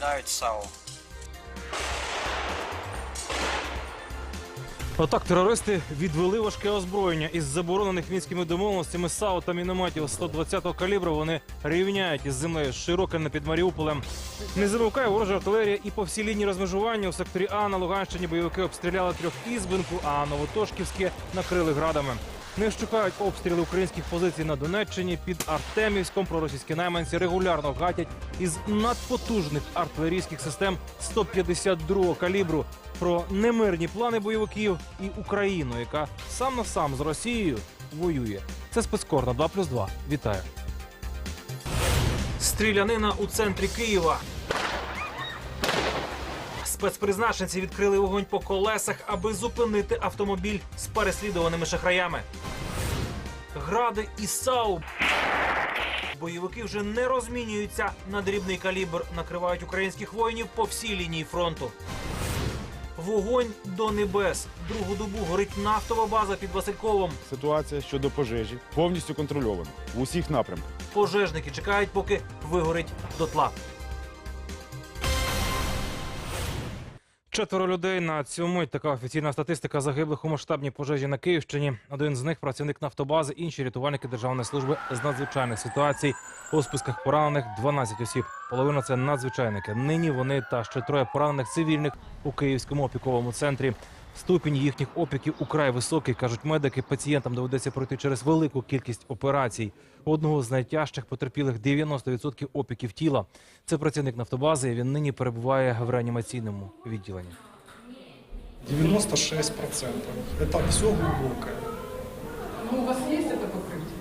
стріляють САУ. Отак терористи відвели важке озброєння із заборонених мінськими домовленостями САУ та мінометів 120-го калібру. Вони рівняють із землею Широкине під Маріуполем. Не замовкає ворожа артилерія і по всій лінії розмежування у секторі А на Луганщині бойовики обстріляли трьох ізбинку, а Новотошківське накрили градами. Не вщухають обстріли українських позицій на Донеччині під Артемівськом. Проросійські найманці регулярно гатять із надпотужних артилерійських систем 152-го калібру про немирні плани бойовиків і Україну, яка сам на сам з Росією воює. Це спецкор на 2+,2. Вітаю. Стрілянина у центрі Києва. Спецпризначенці відкрили вогонь по колесах, аби зупинити автомобіль з переслідуваними шахраями. Гради і САУ. Бойовики вже не розмінюються на дрібний калібр, накривають українських воїнів по всій лінії фронту. Вогонь до небес. Другу добу горить нафтова база під Васильковом. Ситуація щодо пожежі повністю контрольована в усіх напрямках. Пожежники чекають, поки вигорить дотла. Четверо людей на цьому. Така офіційна статистика загиблих у масштабній пожежі на Київщині. Один з них працівник нафтобази, інші рятувальники Державної служби з надзвичайних ситуацій. У списках поранених 12 осіб. Половина це надзвичайники. Нині вони та ще троє поранених цивільних у Київському опіковому центрі. Ступінь їхніх опіків украй високий, кажуть медики. Пацієнтам доведеться пройти через велику кількість операцій. У одного з найтяжчих потерпілих 90% опіків тіла. Це працівник нафтобази. і Він нині перебуває в реанімаційному відділенні. 96%. Это все глубокое. Ну, у вас есть это покрытие?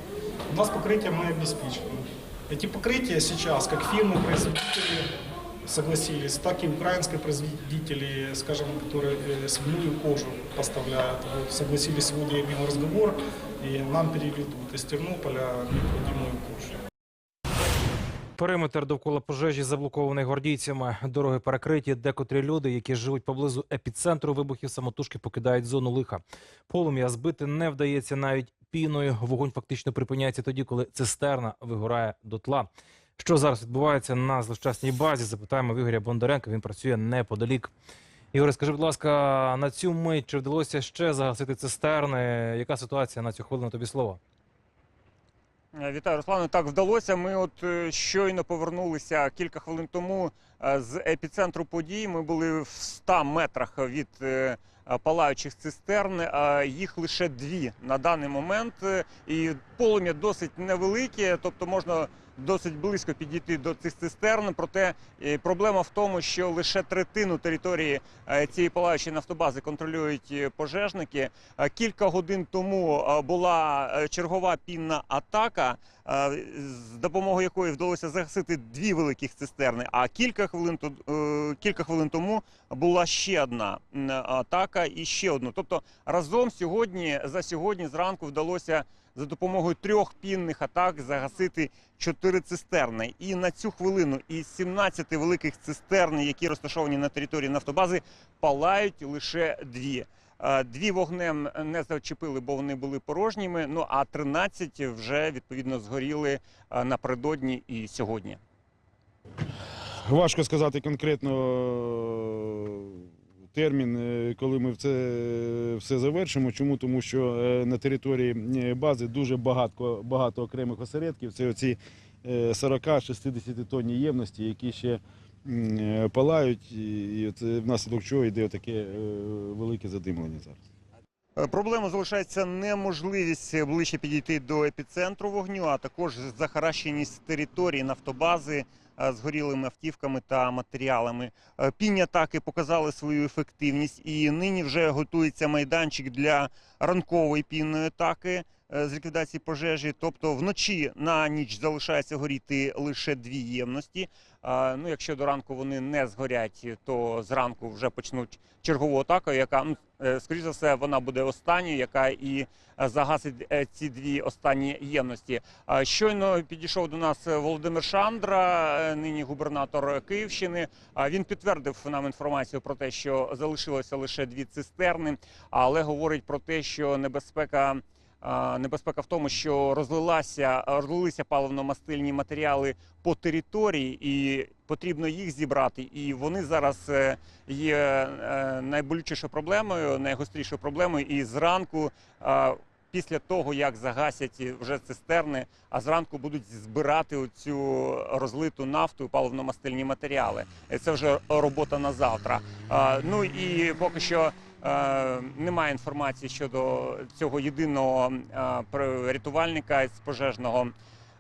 У нас покрытие мы обеспечены. Эти покрытия сейчас, как фирмы-производители согласились, так и украинские производители, скажем, которые э, свиную кожу поставляют, вот, согласились, сегодня имел разговор, и нам переведут из Тернополя необходимую кожу. Периметр довкола пожежі заблокований гвардійцями. Дороги перекриті. Декотрі люди, які живуть поблизу епіцентру вибухів, самотужки покидають зону лиха. Полум'я збити не вдається навіть піною. Вогонь фактично припиняється тоді, коли цистерна вигорає дотла. Що зараз відбувається на злощасній базі? Запитаємо в Ігоря Бондаренка. Він працює неподалік. Ігоре, скажи, будь ласка, на цю мить чи вдалося ще загасити цистерни? Яка ситуація на цю хвилину? Тобі слово? Е, Вітаю, Руслане. Так вдалося. Ми от е, щойно повернулися кілька хвилин тому е, з епіцентру подій. Ми були в 100 метрах від палаючих цистерн. а Їх лише дві на даний момент. І полум'я досить невелике, тобто можна досить близько підійти до цих цистерн. Проте е, проблема в тому, що лише третину території е, цієї палаючої нафтобази контролюють е, пожежники. Кілька годин тому була чергова пінна атака, з допомогою якої вдалося загасити дві великих цистерни. А кілька хвилин кілька хвилин тому була ще одна атака і ще одну. Тобто разом сьогодні за сьогодні зранку вдалося за допомогою трьох пінних атак загасити чотири цистерни. І на цю хвилину із 17 великих цистерн, які розташовані на території нафтобази, палають лише дві. Е, Дві вогнем не зачепили, бо вони були порожніми. Ну а 13 вже відповідно згоріли е, напередодні і сьогодні. Важко сказати конкретно термін, е, коли ми це все завершимо. Чому? Тому що е, на території е, бази дуже багато, багато окремих осередків. Це оці е, 40-60 тонні ємності, які ще е, палають, і це внаслідок чого йде таке е, велике задимлення зараз. Е, Проблема залишається неможливість ближче підійти до епіцентру вогню, а також захаращеність території нафтобази е, згорілими автівками та матеріалами. Е, Пінні атаки показали свою ефективність, і нині вже готується майданчик для ранкової пінної атаки з ліквідації пожежі. Тобто вночі на ніч залишається горіти лише дві ємності. Ну, якщо до ранку вони не згорять, то зранку вже почнуть чергову атаку, яка ну, скоріш за все вона буде останньою, яка і е, загасить е, ці дві останні ємності. Щойно підійшов до нас е, Володимир Шандра, е, нині губернатор Київщини. Він підтвердив нам інформацію про те, що залишилося лише дві цистерни, але говорить про те, що небезпека небезпека в тому, що розлилася, розлилися паливно-мастильні матеріали по території, і потрібно їх зібрати. І вони зараз е, є е, найболючішою проблемою, найгострішою проблемою. І зранку, після того як загасять вже цистерни, а зранку будуть збирати оцю розлиту нафту, паливно-мастильні матеріали. Це вже робота на завтра. Ну і поки що. Е, Немає інформації щодо цього єдиного е, рятувальника з пожежного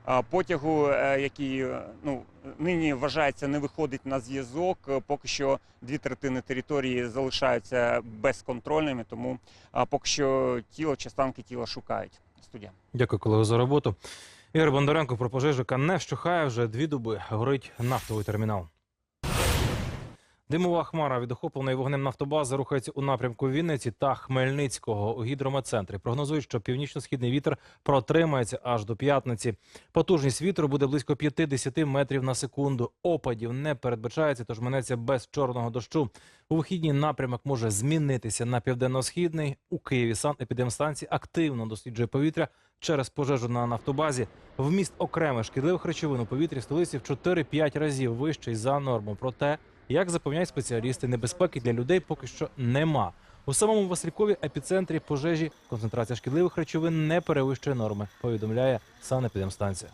е, потягу, який ну нині вважається не виходить на зв'язок. Поки що дві третини території залишаються безконтрольними, тому поки що тіло чи останки тіла шукають. Студія. Дякую, колего, за роботу. Ігор Бондаренко про пожежу, яка не вщухає вже дві доби. Горить нафтовий термінал. Димова хмара від охопленої вогнем нафтобази рухається у напрямку Вінниці та Хмельницького у гідрометцентрі. Прогнозують, що північно-східний вітер протримається аж до п'ятниці. Потужність вітру буде близько 50 метрів на секунду. Опадів не передбачається, тож минеться без чорного дощу. У вихідні напрямок може змінитися на південно-східний. У Києві санепідемстанції активно досліджує повітря через пожежу на нафтобазі. Вміст окремих шкідливих речовин у повітрі столиці в 4-5 разів вищий за норму. Проте, як запевняють спеціалісти, небезпеки для людей поки що нема. У самому Василькові епіцентрі пожежі концентрація шкідливих речовин не перевищує норми, повідомляє санепідемстанція.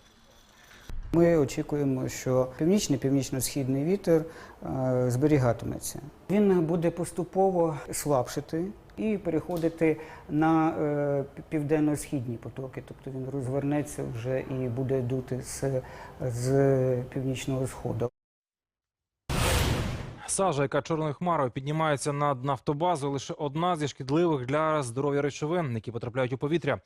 Ми очікуємо, що північний північно-східний вітер е, зберігатиметься. Він буде поступово слабшити і переходити на е, південно-східні потоки. Тобто він розвернеться вже і буде дути з, з північного сходу. Сажа, яка чорною хмарою піднімається над нафтобазою, лише одна зі шкідливих для здоров'я речовин, які потрапляють у повітря.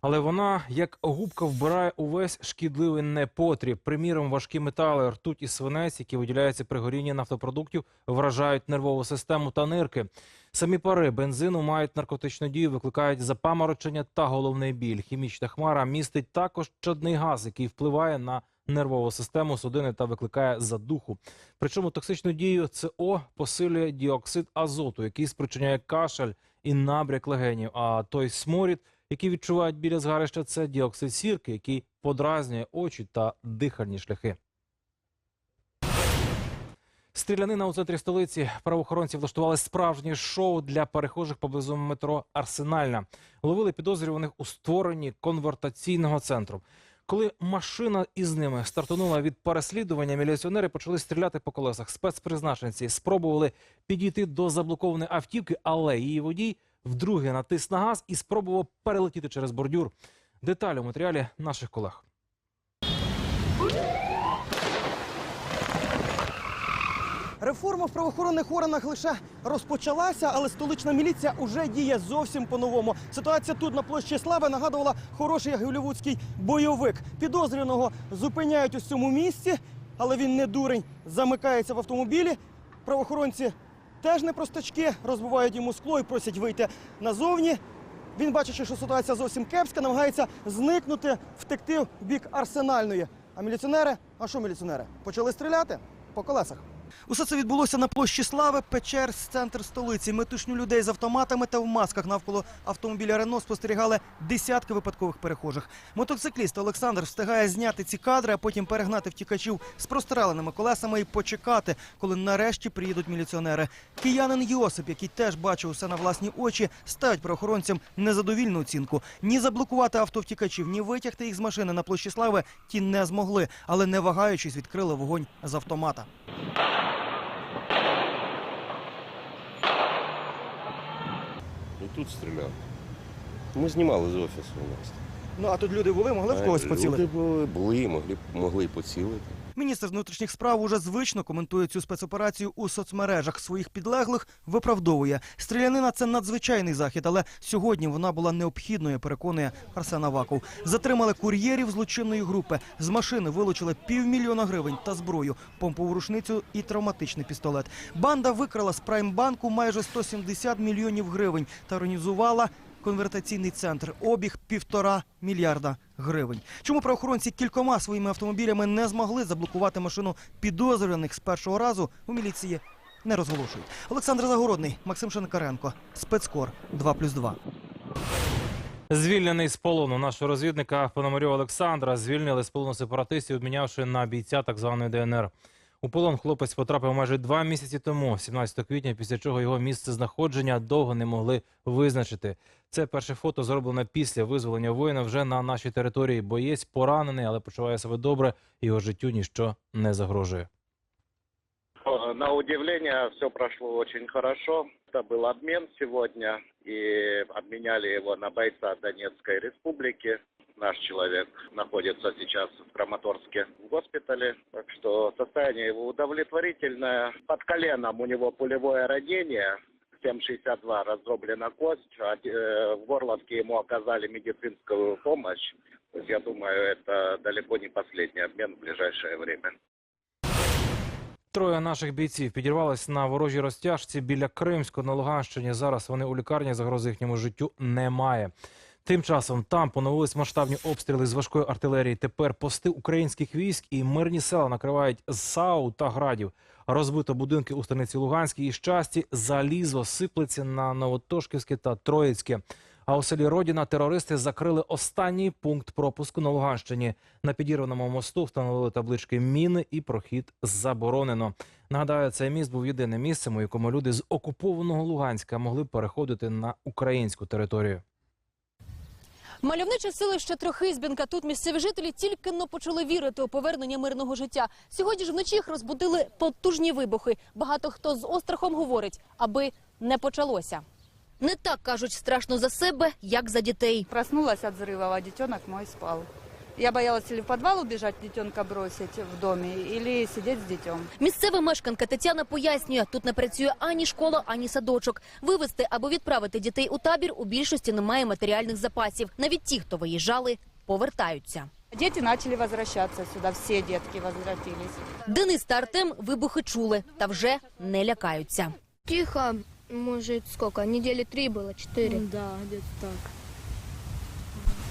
Але вона, як губка, вбирає увесь шкідливий непотріб. Приміром, важкі метали, ртуть і свинець, які виділяються при горінні нафтопродуктів, вражають нервову систему та нирки. Самі пари бензину мають наркотичну дію, викликають запаморочення та головний біль. Хімічна хмара містить також чадний газ, який впливає на нервову систему судини та викликає задуху. Причому токсичну дію СО посилює діоксид азоту, який спричиняє кашель і набряк легенів. А той сморід, який відчувають біля згарища, це діоксид сірки, який подразнює очі та дихальні шляхи. Стрілянина у центрі столиці правоохоронці влаштували справжнє шоу для перехожих поблизу метро Арсенальна. Ловили підозрюваних у створенні конвертаційного центру. Коли машина із ними стартонула від переслідування, міліціонери почали стріляти по колесах. Спецпризначенці спробували підійти до заблокованої автівки, але її водій вдруге натис на газ і спробував перелетіти через бордюр. Деталі у матеріалі наших колег. Реформа в правоохоронних органах лише розпочалася, але столична міліція уже діє зовсім по-новому. Ситуація тут на площі Слави нагадувала хороший голівудський бойовик. Підозрюваного зупиняють у цьому місці, але він не дурень. Замикається в автомобілі. Правоохоронці теж не простачки, розбивають йому скло і просять вийти назовні. Він, бачачи, що ситуація зовсім кепська, намагається зникнути, втекти в бік арсенальної. А міліціонери, а що міліціонери? Почали стріляти по колесах. Усе це відбулося на площі Слави, Печерс, центр столиці. Метушню людей з автоматами та в масках навколо автомобіля Рено спостерігали десятки випадкових перехожих. Мотоцикліст Олександр встигає зняти ці кадри, а потім перегнати втікачів з простреленими колесами і почекати, коли нарешті приїдуть міліціонери. Киянин Йосип, який теж бачив усе на власні очі, ставить правоохоронцям незадовільну оцінку. Ні заблокувати авто втікачів, ні витягти їх з машини на площі Слави ті не змогли, але не вагаючись відкрили вогонь з автомата. Тут стріляв. Ми знімали з офісу у нас. Ну а тут люди були, могли в когось Е, поцілити? Люди були, були могли, могли й поцілити. Міністр внутрішніх справ уже звично коментує цю спецоперацію у соцмережах. Своїх підлеглих виправдовує. Стрілянина це надзвичайний захід, але сьогодні вона була необхідною. Переконує Арсен Аваков. Затримали кур'єрів злочинної групи. З машини вилучили півмільйона гривень та зброю, помпову рушницю і травматичний пістолет. Банда викрала з праймбанку майже 170 мільйонів гривень та організувала конвертаційний центр. Обіг півтора мільярда гривень. Чому правоохоронці кількома своїми автомобілями не змогли заблокувати машину підозрюваних з першого разу у міліції не розголошують. Олександр Загородний, Максим Шенкаренко, спецкор 2+,2. Звільнений з полону нашого розвідника Пономарьова Олександра звільнили з полону сепаратистів, обмінявши на бійця так званої ДНР. У полон хлопець потрапив майже два місяці тому, 17 квітня, після чого його місце знаходження довго не могли визначити. Це перше фото зроблено після визволення воїна вже на нашій території. Боєць поранений, але почуває себе добре. Його життю ніщо не загрожує. На удивление все прошло очень хорошо. Это был обмен сегодня, и обменяли его на бойца Донецкой республики. Наш человек находится сейчас в Краматорске в госпитале, так что состояние его удовлетворительное. Под коленом у него пулевое ранение, 7,62 раздроблена кость. Э, В Горловке ему оказали медицинскую помощь. То есть, я думаю, это далеко не последний обмен в ближайшее время. Троє наших бійців підірвались на ворожій розтяжці біля Кримського на Луганщині. Зараз вони у лікарні загрози їхньому життю немає. Тим часом там поновились масштабні обстріли з важкої артилерії. Тепер пости українських військ і мирні села накривають з САУ та градів. Розбито будинки у станиці Луганській і щасті. Залізо сиплеться на Новотошківське та Троїцьке. А у селі Родіна терористи закрили останній пункт пропуску на Луганщині. На підірваному мосту встановили таблички міни і прохід заборонено. Нагадаю, цей міст був єдиним місцем, у якому люди з окупованого Луганська могли переходити на українську територію. Мальовниче селище Трохизбінка. Тут місцеві жителі тільки но почали вірити у повернення мирного життя. Сьогодні ж вночі їх розбудили потужні вибухи. Багато хто з острахом говорить, аби не почалося. Не так кажуть страшно за себе, як за дітей. Проснулась від взрыва, а дитинок мой спал. Я боялась или в подвал убежать, детенка бросить в доме, или сидеть с детем. Місцева мешканка Тетяна пояснює, тут не працює ані школа, ані садочок. Вивезти або відправити дітей у табір у більшості немає матеріальних запасів. Навіть ті, хто виїжджали, повертаються. Дети начали возвращаться сюда, все детки возвратились. Денис та Артем вибухи чули та вже не лякаються. Тихо, может, сколько? Недели три было, четыре. Да, где-то так.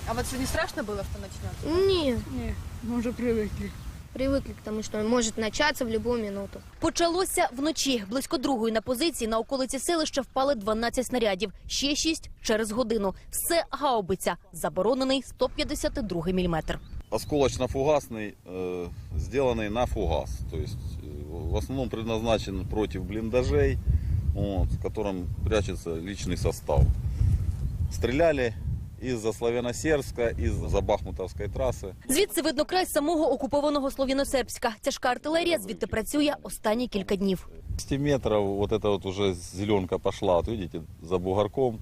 А вот що не страшно було, що почнеться? Не, Не, мы уже привыкли. привыкли к тому, что может начаться в любую минуту. Почалося вночі. Близько другої на позиції на околиці селища впали 12 снарядів, ще 6 через годину. Все гаубиця, заборонений 152 міліметр. осколочно-фугасный, э, сделанный на фугас. То есть э, в основном предназначен против блиндажей, вот, в котором прячется личный состав. Стреляли из-за Славяно-Серска, из-за Бахмутовской трассы. Звідси видно край самого окупованого Слов'яносербська. Тяжка артилерія звідти працює останні кілька днів. 200 метров, вот это вот уже зеленка пошла, вот видите, за бугорком.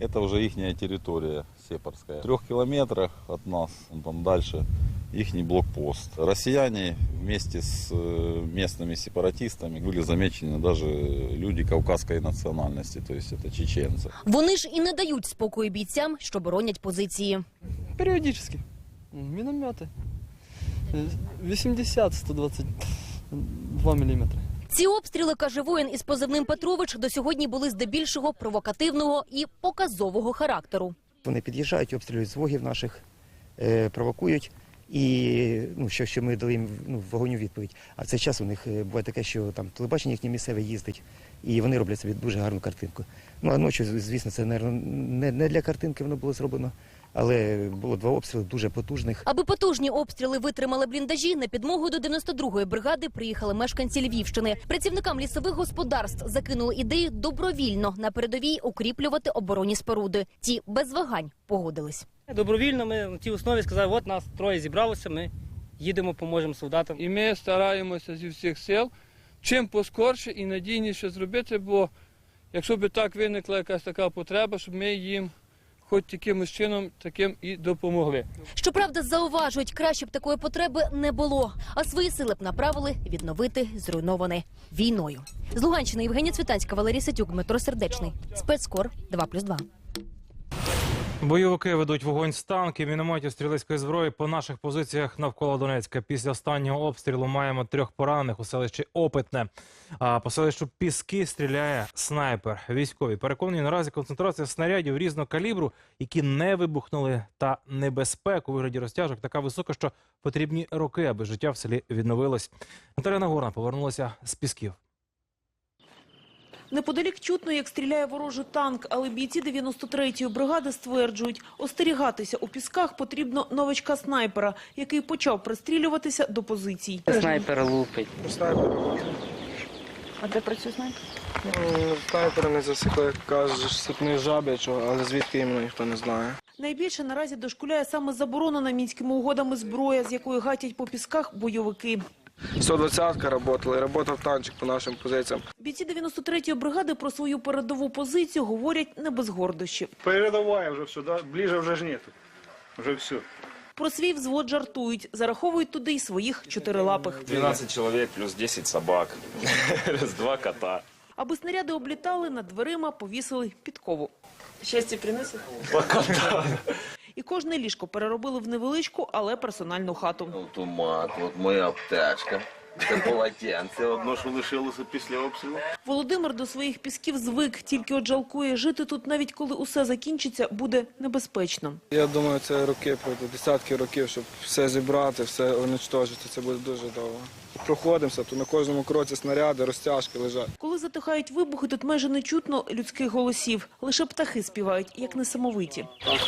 Это уже ихняя территория сепарская. В трех километрах от нас, вон там дальше, ихний блокпост. Россияне вместе с э, местными сепаратистами были замечены даже люди кавказской национальности, то есть это чеченцы. Вони ж і не дають спокою бійцям, що боронять позиції. Периодически. Минометы. 80-122 миллиметра. Ці обстріли, каже воїн із позивним Петрович, до сьогодні були здебільшого провокативного і показового характеру. Вони під'їжджають, обстрілюють з вогів наших, е, провокують. І ну, що, що ми дали їм ну, вогонь у відповідь. А в цей час у них е, буває таке, що там телебачення їхнє місцеве їздить, і вони роблять собі дуже гарну картинку. Ну а ночі, звісно, це не, не для картинки воно було зроблено, але було два обстріли дуже потужних. Аби потужні обстріли витримали бліндажі, на підмогу до 92-ї бригади приїхали мешканці Львівщини. Працівникам лісових господарств закинули ідею добровільно на передовій укріплювати оборонні споруди. Ті без вагань погодились. Добровільно ми на тій основі сказали, от нас троє зібралося, ми їдемо, поможемо солдатам. І ми стараємося зі всіх сил чим поскорше і надійніше зробити, бо якщо б так виникла якась така потреба, щоб ми їм хоч якимось чином таким і допомогли. Щоправда, зауважують, краще б такої потреби не було, а свої сили б направили відновити зруйноване війною. З Луганщини Євгенія Цвітанська, Валерій Сатюк, Дмитро Сердечний. Спецкор 2+,2. Бойовики ведуть вогонь з танків, мінометів, стрілецької зброї по наших позиціях навколо Донецька. Після останнього обстрілу маємо трьох поранених у селищі Опитне. А по селищу Піски стріляє снайпер. Військові переконані наразі концентрація снарядів різного калібру, які не вибухнули, та небезпеку у вигляді розтяжок така висока, що потрібні роки, аби життя в селі відновилось. Наталя Нагорна повернулася з Пісків. Неподалік чутно, як стріляє ворожий танк, але бійці 93-ї бригади стверджують, остерігатися у пісках потрібно новачка-снайпера, який почав пристрілюватися до позицій. Снайпер лупить. А де працює снайпер? Снайпера не засікли, як кажеш, сипний жаб'ячого, але звідки іменно ніхто не знає. Найбільше наразі дошкуляє саме заборонена мінськими угодами зброя, з якої гатять по пісках бойовики. 120-ка работала, і работав танчик по нашим позиціям. Бійці 93-ї бригади про свою передову позицію говорять не без гордощів. Передовая уже все, да? ближе уже ж нету. Уже все. Про свій взвод жартують, зараховують туди й своїх чотирилапих. 12 человек плюс 10 собак, плюс два кота. Аби снаряди облітали, над дверима повісили підкову. Щастя принесли? Пока да. І кожне ліжко переробили в невеличку, але персональну хату. Автомат, от моя аптечка. Це полотенце, одно, що лишилося після обстрілу. Володимир до своїх пісків звик, тільки от жалкує жити тут, навіть коли усе закінчиться, буде небезпечно. Я думаю, це роки пройде, десятки років, щоб все зібрати, все уничтожити. Це буде дуже довго. Проходимося, то на кожному кроці снаряди, розтяжки лежать. Коли затихають вибухи, тут майже не чутно людських голосів. Лише птахи співають, як несамовиті. Тут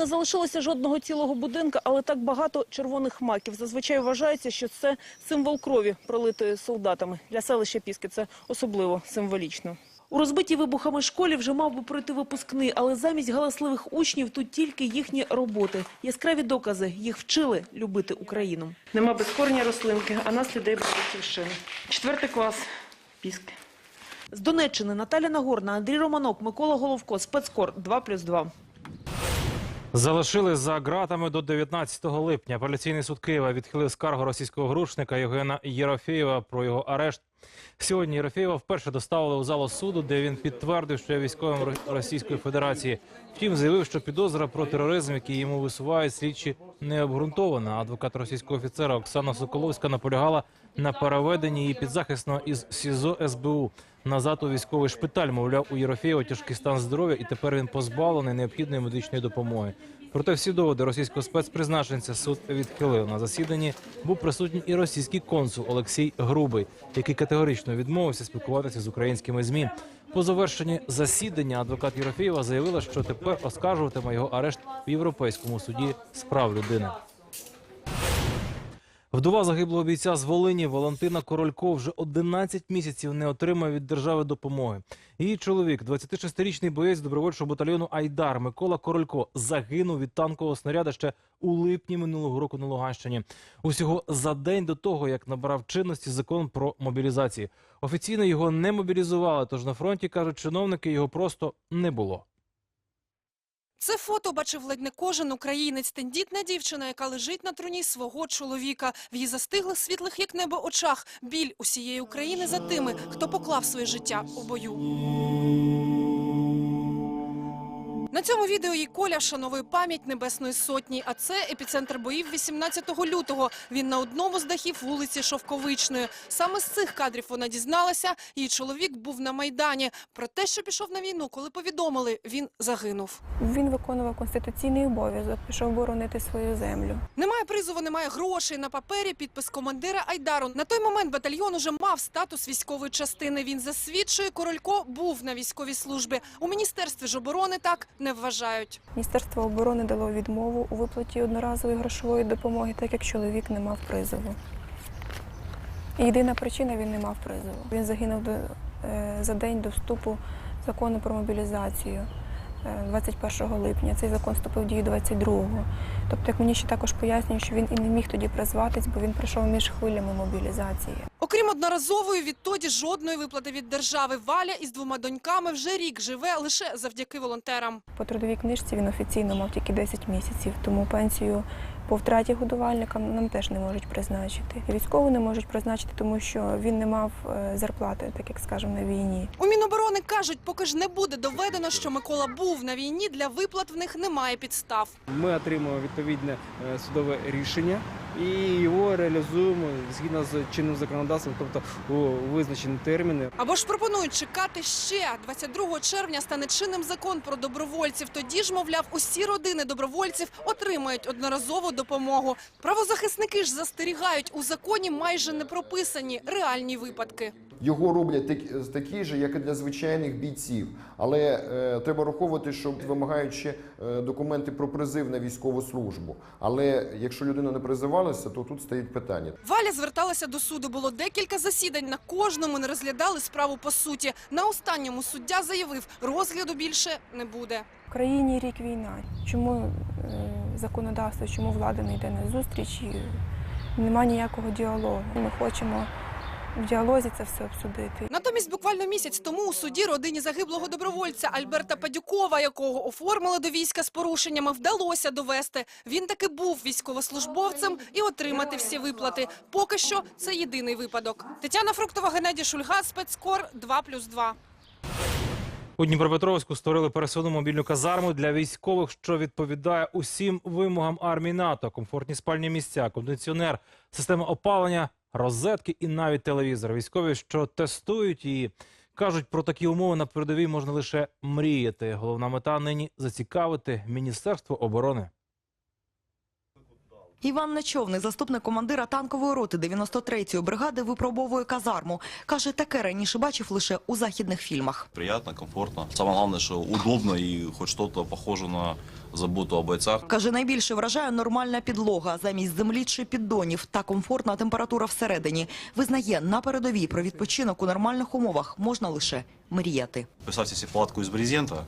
не залишилося жодного цілого будинка, але так багато червоних маків. Зазвичай вважається, що це символ крові, пролитої солдатами. Для селища Піски це особливо символічно. У розбитій вибухами школі вже мав би пройти випускний, але замість галасливих учнів тут тільки їхні роботи. Яскраві докази. Їх вчили любити Україну. Нема безкорні рослинки, а нас людей батьківщини. Четвертий клас. Піски. З Донеччини Наталя Нагорна, Андрій Романок, Микола Головко, спецкор 2+,2. Залишили за ґратами до 19 липня. Апеляційний суд Києва відхилив скаргу російського грушника Євгена Єрофєєва про його арешт. Сьогодні Єрофєєва вперше доставили у залу суду, де він підтвердив, що є військовим Російської Федерації. Втім, заявив, що підозра про тероризм, який йому висувають слідчі, не обґрунтована. Адвокат російського офіцера Оксана Соколовська наполягала на переведенні її підзахисного із СІЗО СБУ назад у військовий шпиталь. Мовляв, у Єрофєєва тяжкий стан здоров'я, і тепер він позбавлений необхідної медичної допомоги. Проте всі доводи російського спецпризначенця суд відхилив. На засіданні був присутній і російський консул Олексій Грубий, який категорично відмовився спілкуватися з українськими змі. По завершенні засідання адвокат Єрофєєва заявила, що тепер оскаржуватиме його арешт в Європейському суді з прав людини. Вдова загиблого бійця з Волині Валентина Королько вже 11 місяців не отримує від держави допомоги. Її чоловік, 26-річний боєць добровольчого батальйону Айдар Микола Королько, загинув від танкового снаряда ще у липні минулого року на Луганщині. Усього за день до того, як набрав чинності закон про мобілізацію. Офіційно його не мобілізували, тож на фронті кажуть, чиновники його просто не було. Це фото бачив ледь не кожен українець. Тендітна дівчина, яка лежить на труні свого чоловіка. В її застиглих світлих, як небо, очах. Біль усієї України за тими, хто поклав своє життя у бою. На цьому відео їй Коля вшановує пам'ять Небесної Сотні, а це епіцентр боїв 18 лютого. Він на одному з дахів вулиці Шовковичної. Саме з цих кадрів вона дізналася, її чоловік був на Майдані. Про те, що пішов на війну, коли повідомили, він загинув. Він виконував конституційний обов'язок, пішов боронити свою землю. Немає призову, немає грошей на папері. Підпис командира Айдару. На той момент батальйон уже мав статус військової частини. Він засвідчує, Королько був на військовій службі. У міністерстві ж оборони так не вважають. Міністерство оборони дало відмову у виплаті одноразової грошової допомоги, так як чоловік не мав призову. Єдина причина він не мав призову. Він загинув до, е, за день до вступу закону про мобілізацію. Е, 21 липня цей закон вступив в дію 22-го. Тобто, як мені ще також пояснюють, що він і не міг тоді призватись, бо він пройшов між хвилями мобілізації. Окрім одноразової, відтоді жодної виплати від держави. Валя із двома доньками вже рік живе лише завдяки волонтерам. По трудовій книжці він офіційно мав тільки 10 місяців, тому пенсію по втраті годувальника нам теж не можуть призначити. Військову не можуть призначити, тому що він не мав е, зарплати, так як скажемо, на війні. У Міноборони кажуть, поки ж не буде доведено, що Микола був на війні, для виплат в них немає підстав. Ми отримуємо відповідне е, судове рішення і його реалізуємо згідно з чинним законодавством, тобто у визначені терміни. Або ж пропонують чекати ще 22 червня стане чинним закон про добровольців. Тоді ж, мовляв, усі родини добровольців отримають одноразову допомогу. Правозахисники ж застерігають у законі майже не прописані реальні випадки. його роблять так, такий же, як і для звичайних бійців. Але е, треба враховувати, що вимагають ще е, документи про призив на військову службу. Але якщо людина не призивалася, то тут стоїть питання. Валя зверталася до суду. Було декілька засідань. На кожному не розглядали справу по суті. На останньому суддя заявив, розгляду більше не буде. В країні рік війна. Чому е, законодавство, чому влада не йде на зустріч нема ніякого діалогу. Ми хочемо в діалозі це все обсудити. Натомість, буквально місяць тому у суді родині загиблого добровольця Альберта Падюкова, якого оформили до війська з порушеннями, вдалося довести. Він таки був військовослужбовцем і отримати всі виплати. Поки що це єдиний випадок. Тетяна Фруктова, Геннадій Шульга, спецкор 2+,2. У Дніпропетровську створили пересувну мобільну казарму для військових, що відповідає усім вимогам армії НАТО. Комфортні спальні місця, кондиціонер, система опалення, розетки і навіть телевізор. Військові, що тестують її, кажуть, про такі умови на передовій можна лише мріяти. Головна мета нині зацікавити Міністерство оборони. Іван Нечовний, заступник командира танкової роти 93-ї бригади, випробовує казарму. Каже, таке раніше бачив лише у західних фільмах. Приятно, комфортно. Самое главное, что удобно и хоть что-то похоже на заботу о бойцах. Каже, найбільше вражає нормальна підлога замість землі чи піддонів та комфортна температура всередині. Визнає, на передовій про відпочинок у нормальних умовах можна лише мріяти. Себе палатку из брезента,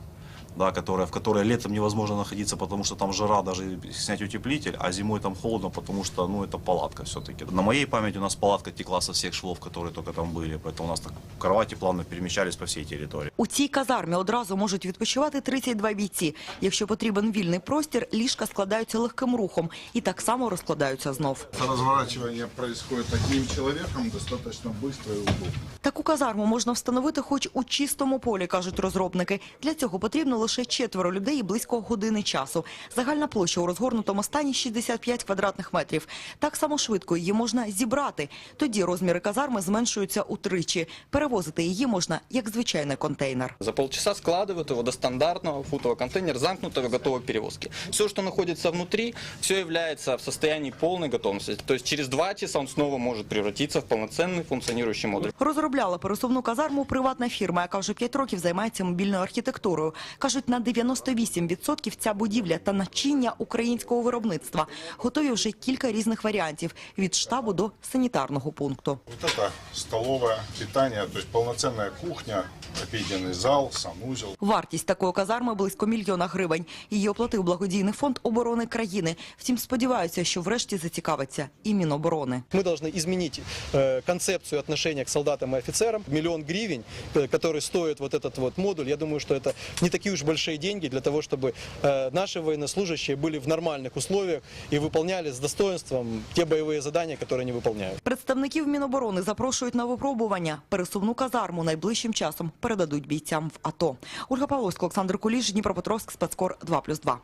да, которая, в которой летом невозможно находиться, потому что там жара, даже снять утеплитель, а зимой там холодно, потому что, ну, это палатка все-таки. На моей памяти у нас палатка текла со всех швов, которые только там были, поэтому у нас так кровати плавно перемещались по всей территории. У цій казармі одразу можуть відпочивати 32 бійці. Якщо потрібен вільний простір, ліжка складаються легким рухом і так само розкладаються знов. Разворачивание происходит одним человеком достаточно быстро и удобно. Таку казарму можна встановити хоч у чистому полі, кажуть розробники. Для цього потрібно лише четверо людей і близько години часу. Загальна площа у розгорнутому стані 65 квадратних метрів. Так само швидко її можна зібрати. Тоді розміри казарми зменшуються утричі. Перевозити її можна як звичайний контейнер. За полчаса складывают его до стандартного футового контейнера, замкнутого, готового к перевозке. Все, что находится внутри, все является в состоянии полной готовности. То есть через два часа он снова может превратиться в полноценный функционирующий модуль. Розробляла пересувну казарму приватна фірма, яка вже 5 років займається мобільною архітектурою. Кажуть, на 98% ця будівля та начиння українського виробництва. Готові вже кілька різних варіантів – від штабу до санітарного пункту. Вот это столовое питание, то есть полноценная кухня, обеденный зал, санузел. Вартість такої казарми близько мільйона гривень. Її оплатив благодійний фонд оборони країни. Втім, сподіваються, що врешті зацікавиться і Міноборони. Мы должны изменить э, концепцию отношения к солдатам и офицерам. Миллион гривен, э, который стоит вот этот вот модуль, я думаю, что это не такие уж большие деньги для того, чтобы э, наши военнослужащие были в нормальных условиях и выполняли с достоинством те боевые задания, которые они выполняют. Представників Міноборони запрошують на випробування. Пересувну казарму найближчим часом передадуть бійцям в АТО. Ольга Павловська, Олександр Куліш, Дніпропетровськ, спецкор 2+,2.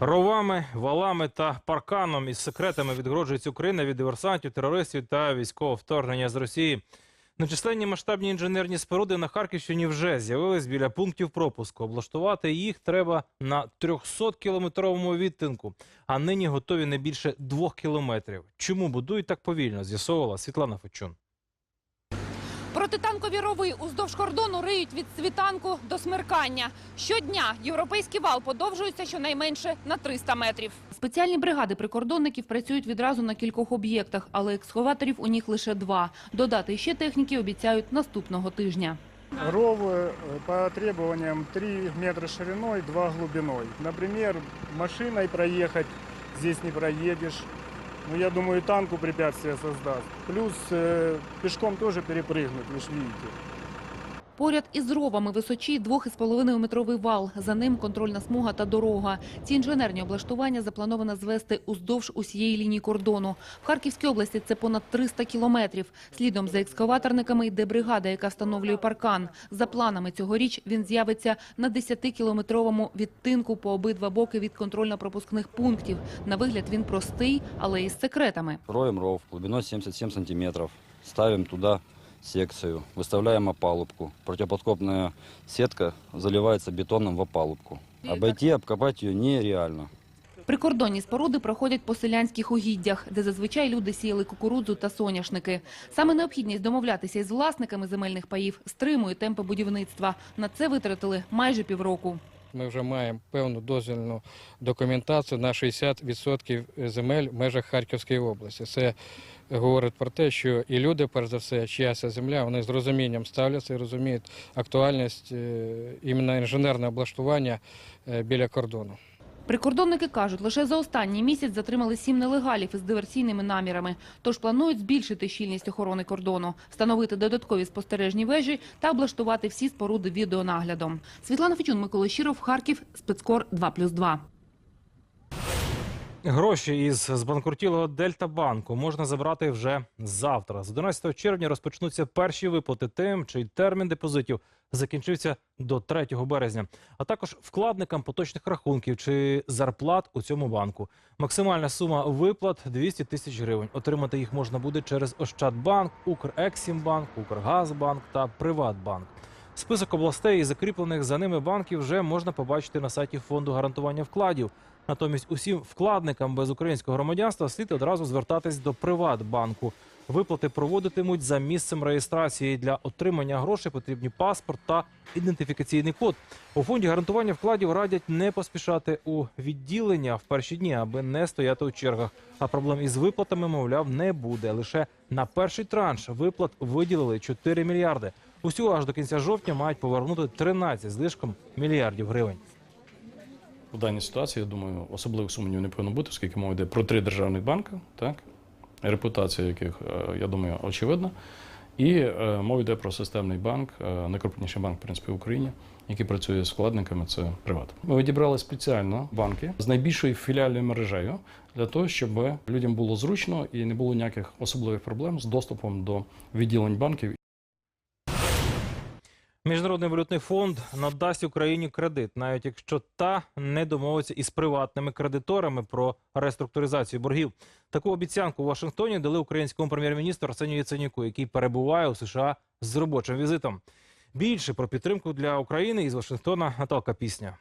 Ровами, валами та парканом із секретами відгороджується Україна від диверсантів, терористів та військового вторгнення з Росії. Нечисленні масштабні інженерні споруди на Харківщині вже з'явились біля пунктів пропуску. Облаштувати їх треба на 300-кілометровому відтинку, а нині готові не більше двох кілометрів. Чому будують так повільно? З'ясовувала Світлана Фечун. Протитанкові рови уздовж кордону риють від світанку до смеркання. Щодня європейський вал подовжується щонайменше на 300 метрів. Спеціальні бригади прикордонників працюють відразу на кількох об'єктах, але екскаваторів у них лише два. Додати ще техніки обіцяють наступного тижня. Ровы э, по требованиям 3 метра шириной, 2 глубиной. Например, машиной проехать здесь не проедешь. Но я думаю, и танку препятствия создаст. Плюс э, пешком тоже перепрыгнуть, вы же видите. Поряд із ровами височі 2,5 метровий вал. За ним контрольна смуга та дорога. Ці інженерні облаштування заплановано звести уздовж усієї лінії кордону. В Харківській області це понад 300 кілометрів. Слідом за екскаваторниками йде бригада, яка встановлює паркан. За планами цьогоріч він з'явиться на 10-кілометровому відтинку по обидва боки від контрольно-пропускних пунктів. На вигляд він простий, але із секретами. Роем ров глубиной 77 сантиметров. Ставим туда секцию, выставляем опалубку. Противоподкопная сетка заливается бетоном в опалубку. Обойти, обкопать ее нереально. Прикордонні споруди проходять по селянських угіддях, де зазвичай люди сіяли кукурудзу та соняшники. Саме необхідність домовлятися із власниками земельних паїв стримує темпи будівництва. На це витратили майже півроку. Ми вже маємо певну дозвільну документацію на 60% земель в межах Харківської області. Це говорить про те, що і люди, перш за все, чия ця земля, вони з розумінням ставляться і розуміють актуальність е, іменно інженерного облаштування е, біля кордону. Прикордонники кажуть, лише за останній місяць затримали сім нелегалів із диверсійними намірами. Тож планують збільшити щільність охорони кордону, встановити додаткові спостережні вежі та облаштувати всі споруди відеонаглядом. Світлана Фечун, Микола Щиров, Харків, спецкор 2+,2. Гроші із збанкрутілого Дельта банку можна забрати вже завтра. З 11 червня розпочнуться перші виплати тим, чий термін депозитів закінчився до 3 березня, а також вкладникам поточних рахунків чи зарплат у цьому банку. Максимальна сума виплат 200 тисяч гривень. Отримати їх можна буде через Ощадбанк, Укрексімбанк, Укргазбанк та Приватбанк. Список областей і закріплених за ними банків вже можна побачити на сайті фонду гарантування вкладів. Натомість усім вкладникам без українського громадянства слід одразу звертатись до Приватбанку. Виплати проводитимуть за місцем реєстрації. Для отримання грошей потрібні паспорт та ідентифікаційний код. У фонді гарантування вкладів радять не поспішати у відділення в перші дні, аби не стояти у чергах. А проблем із виплатами, мовляв, не буде. Лише на перший транш виплат виділили 4 мільярди. Усього аж до кінця жовтня мають повернути 13 з лишком мільярдів гривень. У даній ситуації, я думаю, особливих сумнівів не повинно бути, оскільки мова йде про три державних банки, так? репутація яких, е, я думаю, очевидна. І е, мова йде про системний банк, е, найкрупніший банк, в принципі, в Україні, який працює з вкладниками, це приват. Ми відібрали спеціально банки з найбільшою філіальною мережею для того, щоб людям було зручно і не було ніяких особливих проблем з доступом до відділень банків Міжнародний валютний фонд надасть Україні кредит, навіть якщо та не домовиться із приватними кредиторами про реструктуризацію боргів. Таку обіцянку у Вашингтоні дали українському прем'єр-міністру Арсенію Яценюку, який перебуває у США з робочим візитом. Більше про підтримку для України із Вашингтона Наталка Пісня.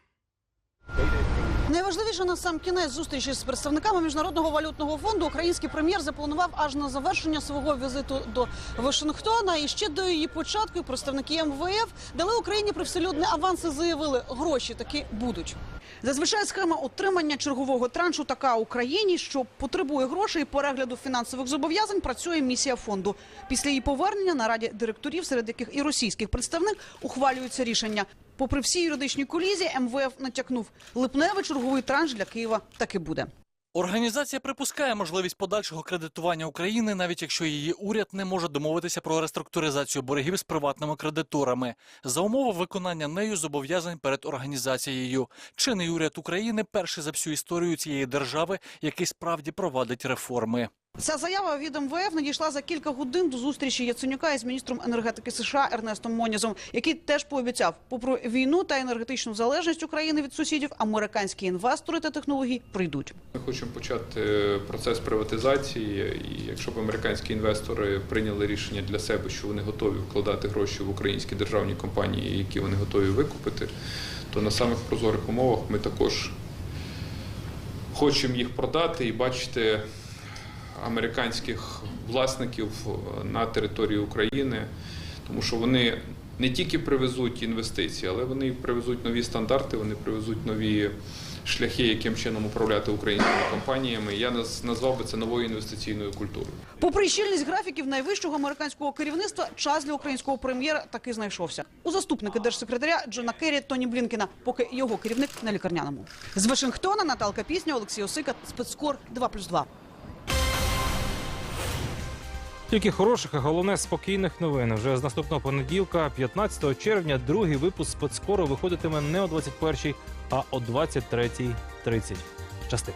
Найважливіше на сам кінець зустрічі з представниками міжнародного валютного фонду український прем'єр запланував аж на завершення свого візиту до Вашингтона. І ще до її початку представники МВФ дали Україні привселюдний аванс і заявили, гроші таки будуть. Зазвичай схема отримання чергового траншу така Україні, що потребує грошей перегляду фінансових зобов'язань. Працює місія фонду. Після її повернення на раді директорів, серед яких і російських представник, ухвалюються рішення. Попри всі юридичні колізії, МВФ натякнув липневий черговий транш для Києва таки буде. Організація припускає можливість подальшого кредитування України, навіть якщо її уряд не може домовитися про реструктуризацію боргів з приватними кредиторами за умови виконання нею зобов'язань перед організацією. Чинний уряд України перший за всю історію цієї держави, який справді провадить реформи. Ця заява від МВФ надійшла за кілька годин до зустрічі Яценюка із міністром енергетики США Ернестом Монізом, який теж пообіцяв, попри війну та енергетичну залежність України від сусідів, американські інвестори та технології прийдуть. Ми хочемо почати процес приватизації, і якщо б американські інвестори прийняли рішення для себе, що вони готові вкладати гроші в українські державні компанії, які вони готові викупити, то на самих прозорих умовах ми також хочемо їх продати і бачити американських власників на території України, тому що вони не тільки привезуть інвестиції, але вони привезуть нові стандарти, вони привезуть нові шляхи, яким чином управляти українськими компаніями. Я наз- назвав би це новою інвестиційною культурою. Попри щільність графіків найвищого американського керівництва, час для українського прем'єра таки знайшовся. У заступники держсекретаря Джона Керрі Тоні Блінкена, поки його керівник на лікарняному. З Вашингтона Наталка Пісня, Олексій Осика, спецкор 2+,2. Тільки хороших, а головне спокійних новин. Вже з наступного понеділка, 15 червня, другий випуск спецскору виходитиме не о 21-й, а о 23.30. Щасти.